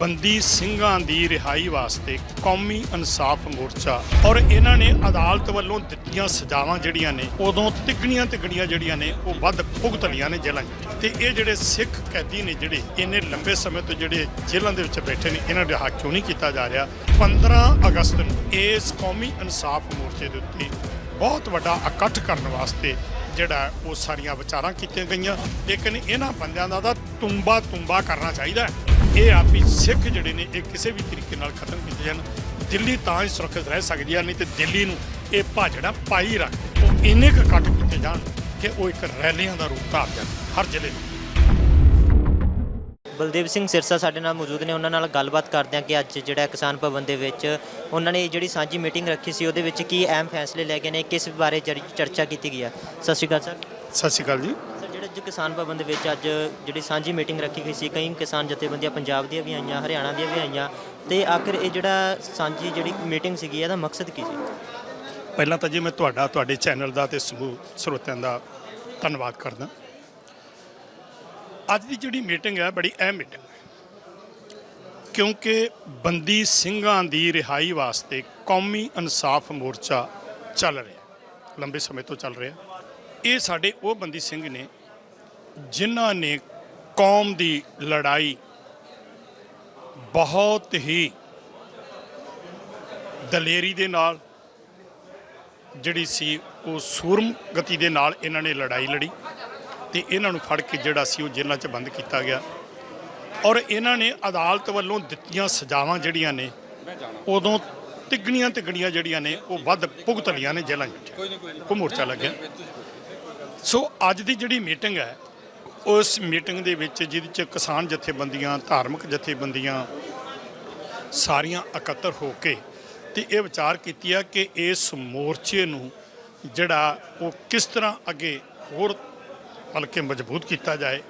ਬੰਦੀ ਸਿੰਘਾਂ ਦੀ ਰਿਹਾਈ ਵਾਸਤੇ ਕੌਮੀ ਇਨਸਾਫ ਮੋਰਚਾ ਔਰ ਇਹਨਾਂ ਨੇ ਅਦਾਲਤ ਵੱਲੋਂ ਦਿੱਤੀਆਂ ਸਜ਼ਾਵਾਂ ਜਿਹੜੀਆਂ ਨੇ, ਉਦੋਂ ਤਿੱਗਣੀਆਂ ਤਿੱਗਣੀਆਂ ਜਿਹੜੀਆਂ ਨੇ, ਉਹ ਵੱਧ ਭੁਗਤ ਲਈਆਂ ਨੇ ਜੇਲ੍ਹਾਂ 'ਚ ਤੇ ਇਹ ਜਿਹੜੇ ਸਿੱਖ ਕੈਦੀ ਨੇ ਜਿਹੜੇ, ਇੰਨੇ ਲੰਬੇ ਸਮੇਂ ਤੋਂ ਜਿਹੜੇ ਜੇਲ੍ਹਾਂ ਦੇ ਵਿੱਚ ਬੈਠੇ ਨੇ, ਇਹਨਾਂ ਦਾ ਹੱਕ ਕਿਉਂ ਨਹੀਂ ਕੀਤਾ ਜਾ ਰਿਹਾ? 15 ਅਗਸਤ ਨੂੰ ਇਸ ਕੌਮੀ ਇਨਸਾਫ ਮੋਰਚੇ ਦੇ ਉੱਤੇ ਬਹੁਤ ਵੱਡਾ ਇਕੱਠ ਕਰਨ ਵਾਸਤੇ ਜਿਹੜਾ ਉਹ ਸਾਰੀਆਂ ਵਿਚਾਰਾਂ ਕੀਤੀਆਂ ਗਈਆਂ। ਲੇਕਿਨ ਇਹਨਾਂ ਬੰਦਿਆਂ ਦਾ ਤਾਂ ਤੁੰਬਾ ਤੁੰਬਾ ਕਰਨਾ ਚਾਹੀਦਾ ਹੈ। ਇਹ ਆਪੀ ਸਿੱਖ ਜਿਹੜੇ ਨੇ, ਇਹ ਕਿਸੇ ਵੀ ਤਰੀਕੇ ਨਾਲ ਖਤਮ ਕੀਤੇ ਜਾਣ। ਦਿੱਲੀ ਤਾਂ ਹੀ ਸੁਰੱਖਿਅਤ ਰਹਿ ਸਕਦੀ ਹੈ ਨਹੀਂ ਤੇ ਦਿੱਲੀ ਨੂੰ ਇਹ ਭਾਜੜਾ ਪਾਈ ਰੱਖ ਉਹ ਇੰਨੇ ਕੁ ਇਕੱਠ ਕੀਤੇ ਜਾਣ ਕਿ ਉਹ ਇੱਕ ਰੈਲੀਆਂ ਦਾ ਰੂਪ ਧਾਰ ਜਾਣ ਹਰ ਜ਼ਿਲ੍ਹੇ ਵਿੱਚ। ਬਲਦੇਵ ਸਿੰਘ ਸਿਰਸਾ ਸਾਡੇ ਨਾਲ ਮੌਜੂਦ ਨੇ ਉਹਨਾਂ ਨਾਲ ਗੱਲਬਾਤ ਕਰਦੇ ਹਾਂ ਕਿ ਅੱਜ ਜਿਹੜਾ ਕਿਸਾਨ ਭਵਨ ਦੇ ਵਿੱਚ ਉਹਨਾਂ ਨੇ ਜਿਹੜੀ ਸਾਂਝੀ ਮੀਟਿੰਗ ਰੱਖੀ ਸੀ ਉਹਦੇ ਵਿੱਚ ਕੀ ਅਹਿਮ ਫੈਸਲੇ ਲੈ ਗਏ ਨੇ ਕਿਸ ਬਾਰੇ ਚਰ- ਚਰਚਾ ਕੀਤੀ ਗਈ ਹੈ? ਸਤਿ ਸ਼੍ਰੀ ਅਕਾਲ ਸਰ। ਸਤਿ ਸ਼੍ਰੀ ਅਕਾਲ ਜੀ। ਸਰ ਜਿਹੜਾ ਅੱਜ ਕਿਸਾਨ ਭਵਨ ਦੇ ਵਿੱਚ ਅੱਜ ਜਿਹੜੀ ਸਾਂਝੀ ਮੀਟਿੰਗ ਰੱਖੀ ਗਈ ਸੀ ਕਈ ਕਿਸਾਨ ਜਥੇਬੰਦੀਆਂ ਪੰਜਾਬ ਦੀਆਂ ਵੀ ਆਈਆਂ ਹਰਿਆਣਾ ਦੀਆਂ ਵੀ ਆਈਆਂ ਤੇ ਆਖਿਰ ਇਹ ਜਿਹੜਾ ਸਾਂਝੀ ਜਿਹੜੀ ਮੀਟਿੰਗ ਸੀਗੀ ਇਹਦਾ ਮਕਸਦ ਕੀ ਸੀ? ਪਹਿਲਾਂ ਤਾਂ ਜੀ ਮੈਂ ਤੁਹਾਡਾ ਤੁਹਾਡੇ ਚੈਨਲ ਦਾ ਤੇ ਸਮੂਹ ਸਰੋਤਿਆਂ ਦਾ ਧੰਨਵਾਦ ਕਰਦਾ। ਅੱਜ ਦੀ ਜਿਹੜੀ ਮੀਟਿੰਗ ਹੈ, ਬੜੀ ਅਹਿਮ ਮੀਟਿੰਗ ਹੈ। ਕਿਉਂਕਿ ਬੰਦੀ ਸਿੰਘਾਂ ਦੀ ਰਿਹਾਈ ਵਾਸਤੇ ਕੌਮੀ ਇਨਸਾਫ ਮੋਰਚਾ ਚੱਲ ਰਿਹਾ ਲੰਬੇ ਸਮੇਂ ਤੋਂ ਚੱਲ ਰਿਹਾ ਇਹ ਸਾਡੇ ਉਹ ਬੰਦੀ ਸਿੰਘ ਨੇ ਜਿਨ੍ਹਾਂ ਨੇ ਕੌਮ ਦੀ ਲੜਾਈ ਬਹੁਤ ਹੀ ਦਲੇਰੀ ਦੇ ਨਾਲ ਜਿਹੜੀ ਸੀ, ਉਹ ਸੂਰਮ ਗਤੀ ਦੇ ਨਾਲ ਇਹਨਾਂ ਨੇ ਲੜਾਈ ਲੜੀ। ਤੇ ਇਹਨਾਂ ਨੂੰ ਫੜ ਕੇ ਜਿਹੜਾ ਸੀ ਉਹ ਜੇਲ੍ਹਾਂ 'ਚ ਬੰਦ ਕੀਤਾ ਗਿਆ। ਔਰ ਇਹਨਾਂ ਨੇ ਅਦਾਲਤ ਵੱਲੋਂ ਦਿੱਤੀਆਂ ਸਜ਼ਾਵਾਂ ਜਿਹੜੀਆਂ ਨੇ ਉਦੋਂ ਤਿੱਗਣੀਆਂ ਤਿੱਗਣੀਆਂ ਜਿਹੜੀਆਂ ਨੇ ਉਹ ਵੱਧ ਭੁਗਤ ਲਈਆਂ ਨੇ ਜੇਲ੍ਹਾਂ 'ਚ ਉਹ ਮੋਰਚਾ ਲੱਗਿਆ। ਸੋ ਅੱਜ ਦੀ ਜਿਹੜੀ ਮੀਟਿੰਗ ਹੈ ਉਸ ਮੀਟਿੰਗ ਦੇ ਵਿੱਚ ਜਿਹਦੇ 'ਚ ਕਿਸਾਨ ਜਥੇਬੰਦੀਆਂ ਧਾਰਮਿਕ ਜਥੇਬੰਦੀਆਂ ਸਾਰੀਆਂ ਇਕੱਤਰ ਹੋ ਕੇ ਤੇ ਇਹ ਵਿਚਾਰ ਕੀਤੀ ਆ ਕਿ ਇਸ ਮੋਰਚੇ ਨੂੰ ਜਿਹੜਾ ਉਹ ਕਿਸ ਤਰ੍ਹਾਂ ਅੱਗੇ ਹੋਰ ਬਲਕਿ ਮਜ਼ਬੂਤ ਕੀਤਾ ਜਾਏ,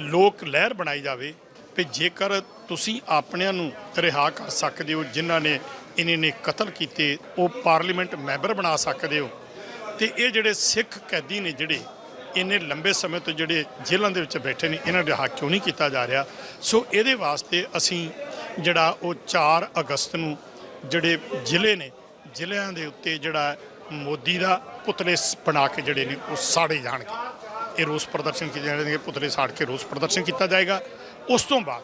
ਲੋਕ ਲਹਿਰ ਬਣਾਈ ਜਾਵੇ ਤੇ ਜੇਕਰ ਤੁਸੀਂ ਆਪਣਿਆਂ ਨੂੰ ਰਿਹਾ ਕਰ ਸਕਦੇ ਹੋ, ਜਿਨ੍ਹਾਂ ਨੇ ਇਹਨੇ ਨੇ ਕਤਲ ਕੀਤੇ, ਉਹ ਪਾਰਲੀਮੈਂਟ ਮੈਂਬਰ ਬਣਾ ਸਕਦੇ ਹੋ। ਤੇ ਇਹ ਜਿਹੜੇ ਸਿੱਖ ਕੈਦੀ ਨੇ ਜਿਹੜੇ ਇੰਨੇ ਲੰਬੇ ਸਮੇਂ ਤੋਂ ਜਿਹੜੇ ਜੇਲ੍ਹਾਂ ਦੇ ਵਿੱਚ ਬੈਠੇ ਨੇ, ਇਹਨਾਂ ਦਾ ਹੱਕ ਕਿਉਂ ਨਹੀਂ ਕੀਤਾ ਜਾ ਰਿਹਾ? ਸੋ ਇਹਦੇ ਵਾਸਤੇ ਅਸੀਂ ਜਿਹੜਾ ਉਹ 4 ਅਗਸਤ ਨੂੰ ਜਿਹੜੇ ਜ਼ਿਲ੍ਹੇ ਨੇ, ਜ਼ਿਲ੍ਹਿਆਂ ਦੇ ਉੱਤੇ ਜਿਹੜਾ ਮੋਦੀ ਦਾ ਪੁਤਲੇ ਬਣਾ ਕੇ ਜਿਹੜੇ ਨੇ, ਉਹ ਸਾੜੇ ਜਾਣਗੇ। ਇਹ ਰੋਸ ਪ੍ਰਦਰਸ਼ਨ ਕੀਤੇ ਜਾਣਗੇ ਪੁਤਲੇ ਸਾੜ ਕੇ ਰੋਸ ਪ੍ਰਦਰਸ਼ਨ ਕੀਤਾ ਜਾਏਗਾ। ਉਸ ਤੋਂ ਬਾਅਦ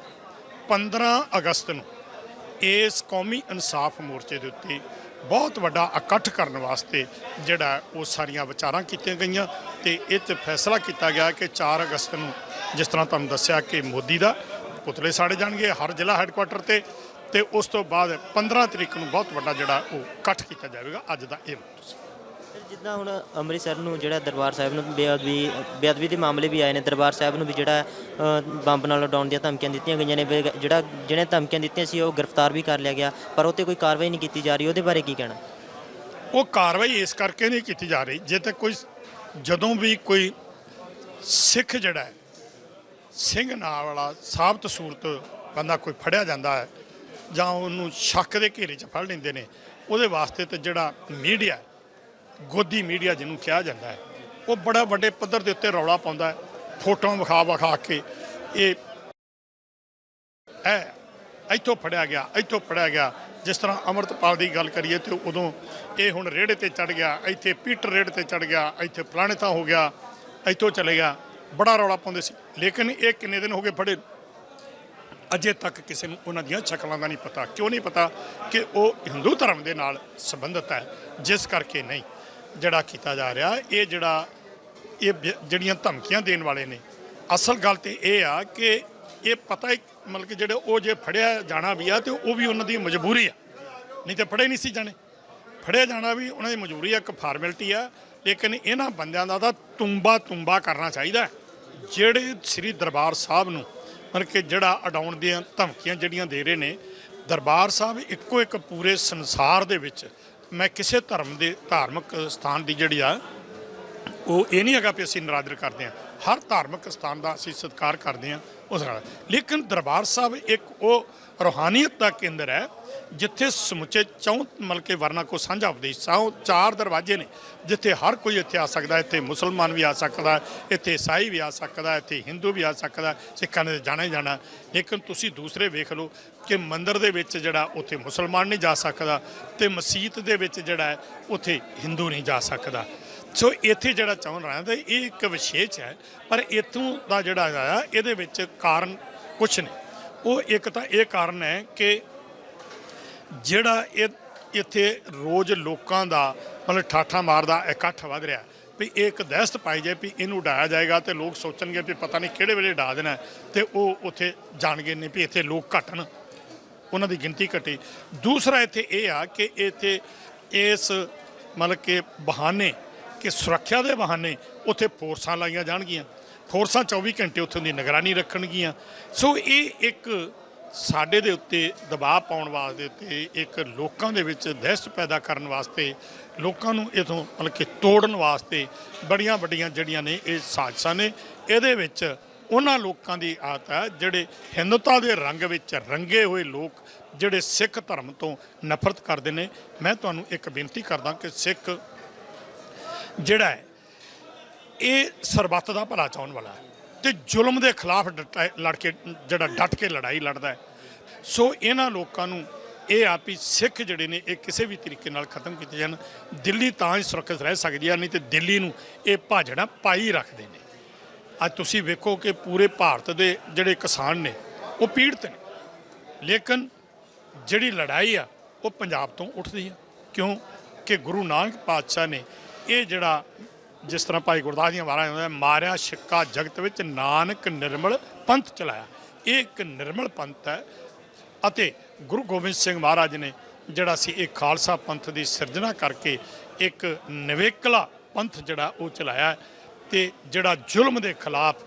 15 ਅਗਸਤ ਨੂੰ ਇਸ ਕੌਮੀ ਇਨਸਾਫ ਮੋਰਚੇ ਦੇ ਉੱਤੇ ਬਹੁਤ ਵੱਡਾ ਇਕੱਠ ਕਰਨ ਵਾਸਤੇ ਜਿਹੜਾ ਉਹ ਸਾਰੀਆਂ ਵਿਚਾਰਾਂ ਕੀਤੀਆਂ ਗਈਆਂ ਤੇ ਇਹ 'ਤੇ ਫੈਸਲਾ ਕੀਤਾ ਗਿਆ ਕਿ 4 ਅਗਸਤ ਨੂੰ ਜਿਸ ਤਰ੍ਹਾਂ ਤੁਹਾਨੂੰ ਦੱਸਿਆ ਕਿ ਮੋਦੀ ਦਾ ਪੁਤਲੇ ਸਾੜੇ ਜਾਣਗੇ ਹਰ ਜ਼ਿਲ੍ਹਾ ਹੈੱਡਕੁਆਟਰ ਤੇ ਤੇ ਉਸ ਤੋਂ ਬਾਅਦ 15 ਤਰੀਕ ਨੂੰ ਬਹੁਤ ਵੱਡਾ ਜਿਹੜਾ ਉਹ ਇਕੱਠ ਕੀਤਾ ਜਾਵੇਗਾ। ਅੱਜ ਦਾ ਇਹ ਮੋਰਚਾ ਜਿੱਦਾਂ ਹੁਣ ਅੰਮ੍ਰਿਤਸਰ ਨੂੰ ਜਿਹੜਾ ਦਰਬਾਰ ਸਾਹਿਬ ਨੂੰ ਬੇਅਦਬੀ ਬੇਅਦਬੀ ਦੇ ਮਾਮਲੇ ਵੀ ਆਏ ਨੇ, ਦਰਬਾਰ ਸਾਹਿਬ ਨੂੰ ਵੀ ਜਿਹੜਾ ਬੰਬ ਨਾਲ ਉਡਾਉਣ ਦੀਆਂ ਧਮਕੀਆਂ ਦਿੱਤੀਆਂ ਗਈਆਂ ਨੇ ਵੀ ਜਿਹੜਾ, ਜਿਹਨੇ ਧਮਕੀਆਂ ਦਿੱਤੀਆਂ ਸੀ ਉਹ ਗ੍ਰਿਫਤਾਰ ਵੀ ਕਰ ਲਿਆ ਗਿਆ, ਪਰ ਉਹ 'ਤੇ ਕੋਈ ਕਾਰਵਾਈ ਨਹੀਂ ਕੀਤੀ ਜਾ ਰਹੀ, ਉਹਦੇ ਬਾਰੇ ਕੀ ਕਹਿਣਾ? ਉਹ ਕਾਰਵਾਈ ਇਸ ਕਰਕੇ ਨਹੀਂ ਕੀਤੀ ਜਾ ਰਹੀ, ਜੇ ਤੇ ਕੋਈ, ਜਦੋਂ ਵੀ ਕੋਈ ਸਿੱਖ ਜਿਹੜਾ ਸਿੰਘ ਨਾਂ ਵਾਲਾ ਸਾਬਤ ਸੂਰਤ ਬੰਦਾ ਕੋਈ ਫੜਿਆ ਜਾਂਦਾ ਹੈ, ਜਾਂ ਉਹਨੂੰ ਸ਼ੱਕ ਦੇ ਘੇਰੇ 'ਚ ਫੜ ਲੈਂਦੇ ਨੇ, ਉਹਦੇ ਵਾਸਤੇ ਤੇ ਜਿਹੜਾ ਮੀਡੀਆ ਗੋਦੀ ਮੀਡੀਆ ਜਿਹਨੂੰ ਕਿਹਾ ਜਾਂਦਾ ਹੈ, ਉਹ ਬੜਾ ਵੱਡੇ ਪੱਧਰ ਦੇ ਉੱਤੇ ਰੌਲਾ ਪਾਉਂਦਾ ਹੈ, ਫੋਟੋਆਂ ਵਿਖਾ ਵਿਖਾ ਕੇ ਇਹ ਹੈ, ਇੱਥੋਂ ਫੜਿਆ ਗਿਆ, ਇੱਥੋਂ ਫੜਿਆ ਗਿਆ। ਜਿਸ ਤਰ੍ਹਾਂ ਅਮਰਤਪਾਲ ਦੀ ਗੱਲ ਕਰੀਏ ਤੇ ਉਦੋਂ ਇਹ ਹੁਣ ਰੇੜੇ ਤੇ ਚੜ ਗਿਆ, ਇੱਥੇ ਪੀਟਰ ਰੇੜ ਤੇ ਚੜ ਗਿਆ, ਇੱਥੇ ਫਲਾਣੇ ਤਾਂ ਹੋ ਗਿਆ, ਇੱਥੋਂ ਚਲੇ ਗਿਆ। ਬੜਾ ਰੌਲਾ ਪਾਉਂਦੇ ਸੀ। ਲੇਕਿਨ ਇਹ ਕਿੰਨੇ ਦਿਨ ਹੋ ਗਏ ਫੜੇ? ਅਜੇ ਤੱਕ ਕਿਸੇ ਨੂੰ ਉਹਨਾਂ ਦੀਆਂ ਸ਼ਕਲਾਂ ਦਾ ਨਹੀਂ ਪਤਾ। ਕਿਉਂ ਨਹੀਂ ਪਤਾ ਕਿ ਉਹ ਹਿੰਦੂ ਧਰਮ ਦੇ ਨਾਲ ਸੰਬੰਧਿਤ ਹੈ? ਜਿਸ ਕਰਕੇ ਨਹੀਂ। ਜਿਹੜਾ ਕੀਤਾ ਜਾ ਰਿਹਾ, ਇਹ ਜਿਹੜਾ, ਇਹ ਜਿਹੜੀਆਂ ਧਮਕੀਆਂ ਦੇਣ ਵਾਲੇ ਨੇ। ਅਸਲ ਗੱਲ ਤੇ ਇਹ ਆ ਕਿ ਇਹ ਪਤਾ ਹੀ, ਮਤਲਬ ਕਿ ਜਿਹੜੇ ਉਹ ਜੇ ਫੜਿਆ ਜਾਣਾ ਵੀ ਆ ਤੇ ਉਹ ਵੀ ਉਹਨਾਂ ਦੀ ਮਜਬੂਰੀ ਆ। ਨਹੀਂ ਤੇ ਫੜੇ ਨਹੀਂ ਸੀ ਜਾਣੇ। ਫੜਿਆ ਜਾਣਾ ਵੀ ਉਹਨਾਂ ਦੀ ਮਜਬੂਰੀ ਆ, ਇੱਕ ਫਾਰਮੈਲਿਟੀ ਆ, ਲੇਕਿਨ ਇਹਨਾਂ ਬੰਦਿਆਂ ਦਾ ਤਾਂ ਤੁੰਬਾ ਤੁੰਬਾ ਕਰਨਾ ਚਾਹੀਦਾ ਜਿਹੜੇ ਸ੍ਰੀ ਦਰਬਾਰ ਸਾਹਿਬ ਨੂੰ, ਮਤਲਬ ਕਿ ਜਿਹੜਾ ਅਡਾਉਣ ਦੀਆਂ ਧਮਕੀਆਂ ਜਿਹੜੀਆਂ ਦੇ ਰਹੇ ਨੇ, ਦਰਬਾਰ ਸਾਹਿਬ ਇੱਕੋ ਇੱਕ ਪੂਰੇ ਸੰਸਾਰ ਦੇ ਵਿੱਚ ਮੈਂ ਕਿਸੇ ਧਰਮ ਦੇ, ਧਾਰਮਿਕ ਸਥਾਨ ਦੀ ਜਿਹੜੀ ਆ, ਉਹ ਇਹ ਨਹੀਂ ਹੈਗਾ ਵੀ ਅਸੀਂ ਨਰਾਦਰ ਕਰਦੇ ਹਾਂ। ਹਰ ਧਾਰਮਿਕ ਸਥਾਨ ਦਾ ਅਸੀਂ ਸਤਿਕਾਰ ਕਰਦੇ ਹਾਂ ਉਸ ਨਾਲ। ਲੇਕਿਨ ਦਰਬਾਰ ਸਾਹਿਬ ਇੱਕ ਉਹ ਰੋਹਾਨੀਅਤ ਦਾ ਕੇਂਦਰ ਹੈ ਜਿੱਥੇ ਸਮੁੱਚੇ ਚੌਂ ਮਤਲਬ ਕਿ ਵਰਨਾ ਕੋ ਸਾਂਝਾ ਉਪਦੇਸ਼ ਸਾਹ ਚਾਰ ਦਰਵਾਜ਼ੇ ਨੇ, ਜਿੱਥੇ ਹਰ ਕੋਈ ਇੱਥੇ ਆ ਸਕਦਾ, ਇੱਥੇ ਮੁਸਲਮਾਨ ਵੀ ਆ ਸਕਦਾ, ਇੱਥੇ ਈਸਾਈ ਵੀ ਆ ਸਕਦਾ, ਇੱਥੇ ਹਿੰਦੂ ਵੀ ਆ ਸਕਦਾ, ਸਿੱਖਾਂ ਨੇ ਜਾਣਾ ਹੀ ਜਾਣਾ। ਲੇਕਿਨ ਤੁਸੀਂ ਦੂਸਰੇ ਵੇਖ ਲਓ ਕਿ ਮੰਦਿਰ ਦੇ ਵਿੱਚ ਜਿਹੜਾ ਉੱਥੇ ਮੁਸਲਮਾਨ ਨਹੀਂ ਜਾ ਸਕਦਾ ਤੇ ਮਸਜਿਦ ਦੇ ਵਿੱਚ ਜਿਹੜਾ ਹੈ, ਉੱਥੇ ਹਿੰਦੂ ਨਹੀਂ ਜਾ ਸਕਦਾ। ਸੋ ਇੱਥੇ ਜਿਹੜਾ ਚਾਹੁੰ ਰਹਾ ਤੇ ਇਹ ਇੱਕ ਵਿਸ਼ੇਸ਼ ਹੈ, ਪਰ ਇਥੋਂ ਦਾ ਜਿਹੜਾ ਆ ਇਹਦੇ ਵਿੱਚ ਕਾਰਨ ਕੁਛ ਨੇ। ਉਹ ਇੱਕ ਤਾਂ ਇਹ ਕਾਰਨ ਹੈ ਕਿ ਜਿਹੜਾ ਇਹ ਇੱਥੇ ਰੋਜ਼ ਲੋਕਾਂ ਦਾ ਮਤਲਬ ਠਾਠਾ ਮਾਰਦਾ ਇਕੱਠ ਵੱਧ ਰਿਹਾ। ਵੀ ਇਹ ਇੱਕ ਦਹਿਸ਼ਤ ਪਾਈ ਜਾਏ ਵੀ ਇਹਨੂੰ ਡਾਇਆ ਜਾਏਗਾ ਤੇ ਲੋਕ ਸੋਚਣਗੇ ਵੀ ਪਤਾ ਨਹੀਂ ਕਿਹੜੇ ਵੇਲੇ ਉਡਾ ਦੇਣਾ ਹੈ ਤੇ ਉਹ ਉੱਥੇ ਜਾਣਗੇ ਨਹੀਂ ਵੀ ਇੱਥੇ ਲੋਕ ਘਟਣ। ਉਹਨਾਂ ਦੀ ਗਿਣਤੀ ਘਟੀ। ਦੂਸਰਾ ਇੱਥੇ ਇਹ ਆ ਕਿ ਇੱਥੇ ਇਸ ਮਤਲਬ ਕਿ ਬਹਾਨੇ, ਕਿ ਸੁਰੱਖਿਆ ਦੇ ਬਹਾਨੇ ਉੱਥੇ ਫੋਰਸਾਂ ਲਾਈਆਂ ਜਾਣਗੀਆਂ। ਫੋਰਸਾਂ 24 ਘੰਟੇ ਉੱਥੋਂ ਦੀ ਨਿਗਰਾਨੀ ਰੱਖਣਗੀਆਂ। ਸੋ ਇਹ ਇੱਕ ਸਾਡੇ ਦੇ ਉੱਤੇ ਦਬਾਅ ਪਾਉਣ ਵਾਸਤੇ ਤੇ ਇੱਕ ਲੋਕਾਂ ਦੇ ਵਿੱਚ ਦਹਿਸ਼ਤ ਪੈਦਾ ਕਰਨ ਵਾਸਤੇ, ਲੋਕਾਂ ਨੂੰ ਇਥੋਂ ਮਤਲਬ ਕਿ ਤੋੜਨ ਵਾਸਤੇ ਬੜੀਆਂ ਵੱਡੀਆਂ ਜਿਹੜੀਆਂ ਨੇ ਇਹ ਸਾਜ਼ਿਸ਼ਾਂ ਨੇ, ਇਹਦੇ ਵਿੱਚ ਉਹਨਾਂ ਲੋਕਾਂ ਦੀ ਆਦਤ ਹੈ ਜਿਹੜੇ ਹਿੰਦੂਤਾ ਦੇ ਰੰਗ ਵਿੱਚ ਰੰਗੇ ਹੋਏ ਲੋਕ ਜਿਹੜੇ ਸਿੱਖ ਧਰਮ ਤੋਂ ਨਫ਼ਰਤ ਕਰਦੇ ਨੇ। ਮੈਂ ਤੁਹਾਨੂੰ ਇੱਕ ਬੇਨਤੀ ਕਰਦਾ ਕਿ ਸਿੱਖ ਜਿਹੜਾ ਹੈ, ਇਹ ਸਰਬੱਤ ਦਾ ਭਲਾ ਚਾਹਣ ਵਾਲਾ ਹੈ। ਤੇ ਜ਼ੁਲਮ ਦੇ ਖਿਲਾਫ ਡਟਾ- ਲੜ ਕੇ, ਜਿਹੜਾ ਡਟ ਕੇ ਲੜਾਈ ਲੜਦਾ ਹੈ। ਸੋ ਇਹਨਾਂ ਲੋਕਾਂ ਨੂੰ ਇਹ ਆ ਵੀ ਸਿੱਖ ਜਿਹੜੇ ਨੇ, ਇਹ ਕਿਸੇ ਵੀ ਤਰੀਕੇ ਨਾਲ ਖਤਮ ਕੀਤੇ ਜਾਣ। ਦਿੱਲੀ ਤਾਂ ਹੀ ਸੁਰੱਖਿਅਤ ਰਹਿ ਸਕਦੀ ਹੈ ਨਹੀਂ ਤੇ ਦਿੱਲੀ ਨੂੰ ਇਹ ਭਾਜੜਾ ਪਾਈ ਰੱਖਦੇ ਨੇ। ਅੱਜ ਤੁਸੀਂ ਵੇਖੋ ਕਿ ਪੂਰੇ ਭਾਰਤ ਦੇ ਜਿਹੜੇ ਕਿਸਾਨ ਨੇ, ਉਹ ਪੀੜਤ ਨੇ। ਲੇਕਿਨ ਜਿਹੜੀ ਲੜਾਈ ਆ, ਉਹ ਪੰਜਾਬ ਤੋਂ ਉੱਠਦੀ ਆ। ਕਿਉਂ? ਕਿ ਗੁਰੂ ਨਾਨਕ ਪਾਤਸ਼ਾਹ ਨੇ ਇਹ ਜਿਹੜਾ ਜਿਸ ਤਰ੍ਹਾਂ ਭਾਈ ਗੁਰਦਾਸ ਦੀਆਂ ਵਾਰਾਂ ਆਉਂਦਾ ਮਾਰਿਆ, ਛਿੱਕਾ ਜਗਤ ਵਿੱਚ ਨਾਨਕ ਨਿਰਮਲ ਪੰਥ ਚਲਾਇਆ। ਇਹ ਇੱਕ ਨਿਰਮਲ ਪੰਥ ਹੈ ਅਤੇ ਗੁਰੂ ਗੋਬਿੰਦ ਸਿੰਘ ਮਹਾਰਾਜ ਨੇ ਜਿਹੜਾ ਸੀ ਇਹ ਖਾਲਸਾ ਪੰਥ ਦੀ ਸਿਰਜਣਾ ਕਰਕੇ ਇੱਕ ਨਿਵੇਕਲਾ ਪੰਥ ਜਿਹੜਾ ਉਹ ਚਲਾਇਆ ਹੈ ਤੇ ਜਿਹੜਾ ਜ਼ੁਲਮ ਦੇ ਖਿਲਾਫ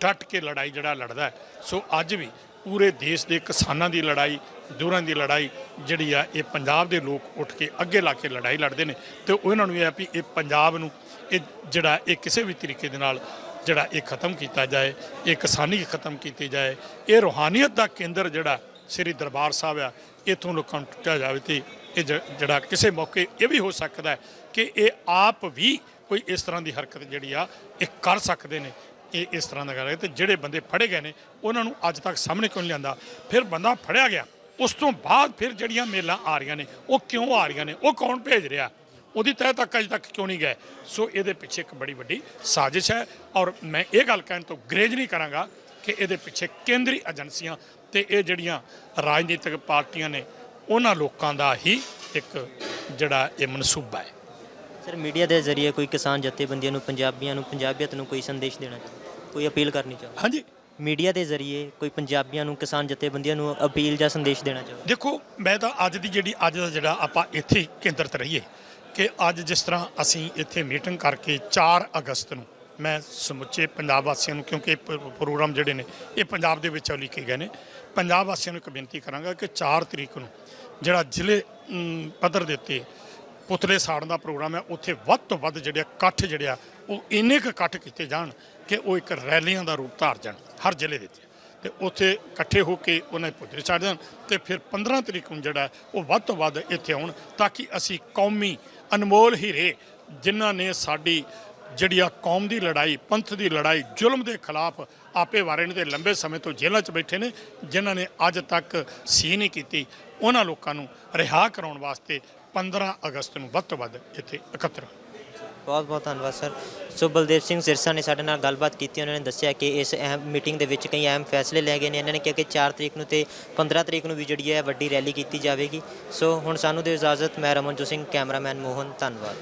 ਡਟ ਕੇ ਲੜਾਈ ਜਿਹੜਾ ਲੜਦਾ ਸੋ ਅੱਜ ਵੀ ਪੂਰੇ ਦੇਸ਼ ਦੇ ਕਿਸਾਨਾਂ ਦੀ ਲੜਾਈ, ਦੂਰਾਂ ਦੀ ਲੜਾਈ ਜਿਹੜੀ ਆ, ਇਹ ਪੰਜਾਬ ਦੇ ਲੋਕ ਉੱਠ ਕੇ ਅੱਗੇ ਲਾ ਕੇ ਲੜਾਈ ਲੜਦੇ ਨੇ ਤੇ ਉਹਨਾਂ ਨੂੰ ਇਹ ਆ ਵੀ ਇਹ ਪੰਜਾਬ ਨੂੰ ਇਹ ਜਿਹੜਾ ਇਹ ਕਿਸੇ ਵੀ ਤਰੀਕੇ ਦੇ ਨਾਲ ਜਿਹੜਾ ਇਹ ਖਤਮ ਕੀਤਾ ਜਾਏ, ਇਹ ਕਿਸਾਨੀ ਖਤਮ ਕੀਤੀ ਜਾਏ, ਇਹ ਰੋਹਾਨੀਅਤ ਦਾ ਕੇਂਦਰ ਜਿਹੜਾ ਸ੍ਰੀ ਦਰਬਾਰ ਸਾਹਿਬ ਆ, ਇਥੋਂ ਲੋਕਾਂ ਨੂੰ ਟੁੱਟਿਆ ਜਾਵੇ ਤੇ ਇਹ ਜ- ਜਿਹੜਾ ਕਿਸੇ ਮੌਕੇ ਇਹ ਵੀ ਹੋ ਸਕਦਾ ਕਿ ਇਹ ਆਪ ਵੀ ਕੋਈ ਇਸ ਤਰ੍ਹਾਂ ਦੀ ਹਰਕਤ ਜਿਹੜੀ ਆ, ਇਹ ਕਰ ਸਕਦੇ ਨੇ। ਇਹ ਇਸ ਤਰ੍ਹਾਂ ਦਾ ਕਰ ਰਹੇ ਤੇ ਜਿਹੜੇ ਬੰਦੇ ਫੜੇ ਗਏ ਨੇ, ਉਹਨਾਂ ਨੂੰ ਅੱਜ ਤੱਕ ਸਾਹਮਣੇ ਕਿਉਂ ਨਹੀਂ ਲਿਆਂਦਾ? ਫਿਰ ਬੰਦਾ ਫੜਿਆ ਗਿਆ, ਉਸ ਤੋਂ ਬਾਅਦ ਫਿਰ ਜਿਹੜੀਆਂ ਮੇਲਾਂ ਆ ਰਹੀਆਂ ਨੇ, ਉਹ ਕਿਉਂ ਆ ਰਹੀਆਂ ਨੇ? ਉਹ ਕੌਣ ਭੇਜ ਰਿਹਾ? ਉਹਦੀ ਤਹਿ ਤੱਕ ਅਜੇ ਤੱਕ ਕਿਉਂ ਨਹੀਂ ਗਏ? ਸੋ ਇਹਦੇ ਪਿੱਛੇ ਇੱਕ ਬੜੀ ਵੱਡੀ ਸਾਜ਼ਿਸ਼ ਹੈ ਔਰ ਮੈਂ ਇਹ ਗੱਲ ਕਹਿਣ ਤੋਂ ਗਰੇਜ ਨਹੀਂ ਕਰਾਂਗਾ ਕਿ ਇਹਦੇ ਪਿੱਛੇ ਕੇਂਦਰੀ ਏਜੰਸੀਆਂ ਤੇ ਇਹ ਜਿਹੜੀਆਂ ਰਾਜਨੀਤਿਕ ਪਾਰਟੀਆਂ ਨੇ ਉਹਨਾਂ ਲੋਕਾਂ ਦਾ ਹੀ ਇੱਕ ਜਿਹੜਾ ਇਹ ਮਨਸੂਬਾ ਹੈ। ਸਰ ਮੀਡੀਆ ਦੇ ਜ਼ਰੀਏ ਕੋਈ ਕਿਸਾਨ ਜਥੇਬੰਦੀਆਂ ਨੂੰ ਪੰਜਾਬੀਆਂ ਨੂੰ ਪੰਜਾਬੀਅਤ ਨੂੰ ਕੋਈ ਸੰਦੇਸ਼ ਦੇਣਾ ਚਾਹੁੰਦੇ ਕੋਈ ਅਪੀਲ ਕਰਨੀ ਚਾਹੁੰਦੇ ਹਾਂਜੀ। ਮੀਡੀਆ ਦੇ ਜ਼ਰੀਏ ਕੋਈ ਪੰਜਾਬੀਆਂ ਨੂੰ ਕਿਸਾਨ ਜਥੇਬੰਦੀਆਂ ਨੂੰ ਅਪੀਲ ਜਾਂ ਸੰਦੇਸ਼ ਦੇਣਾ ਚਾਹੁੰਦੇ ਦੇਖੋ ਮੈਂ ਤਾਂ ਅੱਜ ਦੀ ਜਿਹੜੀ ਅੱਜ ਦਾ ਜਿਹੜਾ ਆਪਾਂ ਇੱਥੇ ਕੇਂਦਰਿਤ ਰਹੀਏ ਕਿ ਅੱਜ ਜਿਸ ਤਰ੍ਹਾਂ ਅਸੀਂ ਇੱਥੇ ਮੀਟਿੰਗ ਕਰਕੇ 4 ਅਗਸਤ ਨੂੰ, ਮੈਂ ਸਮੁੱਚੇ ਪੰਜਾਬ ਵਾਸੀਆਂ ਨੂੰ, ਕਿਉਂਕਿ ਪ- ਪ੍ਰੋਗਰਾਮ ਜਿਹੜੇ ਨੇ, ਇਹ ਪੰਜਾਬ ਦੇ ਵਿੱਚ ਲਿਖੇ ਗਏ ਨੇ, ਪੰਜਾਬ ਵਾਸੀਆਂ ਨੂੰ ਇੱਕ ਬੇਨਤੀ ਕਰਾਂਗਾ ਕਿ 4 ਤਰੀਕ ਨੂੰ ਜਿਹੜਾ ਜ਼ਿਲ੍ਹੇ ਪੱਧਰ ਦੇ ਉੱਤੇ ਪੁਤਲੇ ਸਾੜਨ ਦਾ ਪ੍ਰੋਗਰਾਮ ਹੈ, ਉੱਥੇ ਵੱਧ ਤੋਂ ਵੱਧ ਜਿਹੜੇ ਇਕੱਠ ਜਿਹੜੇ ਆ, ਉਹ ਇੰਨੇ ਕੁ ਇਕੱਠ ਕੀਤੇ ਜਾਣ ਕਿ ਉਹ ਇੱਕ ਰੈਲੀਆਂ ਦਾ ਰੂਪ ਧਾਰ ਜਾਣ ਹਰ ਜ਼ਿਲ੍ਹੇ ਦੇ ਵਿੱਚ ਤੇ ਉੱਥੇ ਇਕੱਠੇ ਹੋ ਕੇ ਉਹਨਾਂ ਦੇ ਪੁਤਲੇ ਸਾੜ ਦੇਣ ਤੇ ਫਿਰ 15 ਤਰੀਕ ਨੂੰ ਜਿਹੜਾ ਉਹ ਵੱਧ ਤੋਂ ਵੱਧ ਇੱਥੇ ਆਉਣ ਤਾਂ ਕਿ ਅਸੀਂ ਕੌਮੀ ਅਨਮੋਲ ਹੀਰੇ ਜਿਨ੍ਹਾਂ ਨੇ ਸਾਡੀ ਜਿਹੜੀ ਆ ਕੌਮ ਦੀ ਲੜਾਈ, ਪੰਥ ਦੀ ਲੜਾਈ, ਜ਼ੁਲਮ ਦੇ ਖਿਲਾਫ ਆਪੇ ਵਾਰੇ ਨੇ ਤੇ ਲੰਬੇ ਸਮੇਂ ਤੋਂ ਜੇਲ੍ਹਾਂ 'ਚ ਬੈਠੇ ਨੇ, ਜਿਨ੍ਹਾਂ ਨੇ ਅੱਜ ਤੱਕ ਸੀ ਨਹੀਂ ਕੀਤੀ। ਉਹਨਾਂ ਲੋਕਾਂ ਨੂੰ ਰਿਹਾ ਕਰਾਉਣ ਵਾਸਤੇ 15 ਅਗਸਤ ਨੂੰ ਵੱਧ ਤੋਂ ਵੱਧ ਇੱਥੇ ਇਕੱਤਰ ਬਹੁਤ ਬਹੁਤ ਧੰਨਵਾਦ, ਸਰ। ਸੋ ਬਲਦੇਵ ਸਿੰਘ ਸਿਰਸਾ ਨੇ ਸਾਡੇ ਨਾਲ ਗੱਲਬਾਤ ਕੀਤੀ, ਉਹਨਾਂ ਨੇ ਦੱਸਿਆ ਕਿ ਇਸ ਅਹਿਮ ਮੀਟਿੰਗ ਦੇ ਵਿੱਚ ਕਈ ਅਹਿਮ ਫੈਸਲੇ ਲਏ ਗਏ ਨੇ। ਇਹਨਾਂ ਨੇ ਕਿਹਾ ਕਿ 4 ਤਰੀਕ ਨੂੰ ਤੇ 15 ਤਰੀਕ ਨੂੰ ਵੀ ਜਿਹੜੀ ਹੈ ਵੱਡੀ ਰੈਲੀ ਕੀਤੀ ਜਾਵੇਗੀ। ਸੋ ਹੁਣ ਸਾਨੂੰ ਦਿਓ ਇਜਾਜ਼ਤ, ਮੈਂ ਰਮਨਜੋਤ ਸਿੰਘ, ਕੈਮਰਾਮੈਨ ਮੋਹਨ, ਧੰਨਵਾਦ।